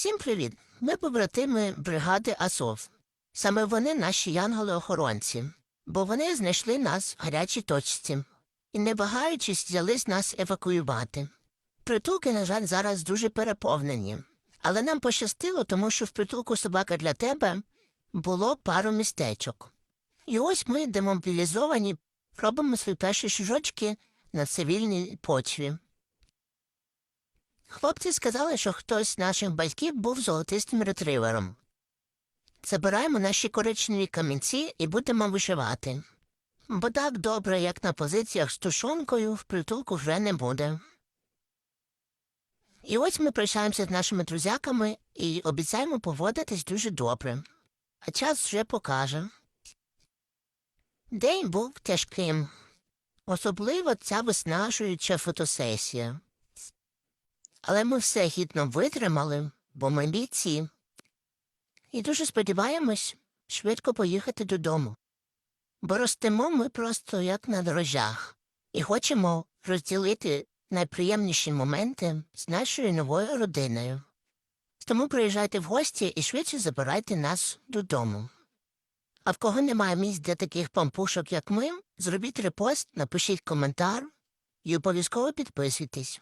Всім привіт! Ми побратими бригади Азов. Саме вони наші янголи-охоронці, бо вони знайшли нас в гарячій точці і, не вагаючись, взялись нас евакуювати. Притулки, на жаль, зараз дуже переповнені, але нам пощастило, тому що в притулку собака для тебе було пару містечок. І ось ми, демобілізовані, робимо свої перші шажочки на цивільній почві. Хлопці сказали, що хтось з наших батьків був золотистим ретривером. Забираємо наші коричневі камінці і будемо вишивати. Бо так добре, як на позиціях з тушонкою, в притулку вже не буде. І ось ми прощаємося з нашими друзяками і обіцяємо поводитись дуже добре. А час вже покаже. День був тяжким, особливо ця виснажуюча фотосесія. Але ми все гідно витримали, бо ми бійці. І дуже сподіваємось швидко поїхати додому. Бо ростемо ми просто як на дрожжах і хочемо розділити найприємніші моменти з нашою новою родиною. Тому приїжджайте в гості і швидше забирайте нас додому. А в кого немає місць для таких пампушок, як ми, зробіть репост, напишіть коментар і обов'язково підписуйтесь.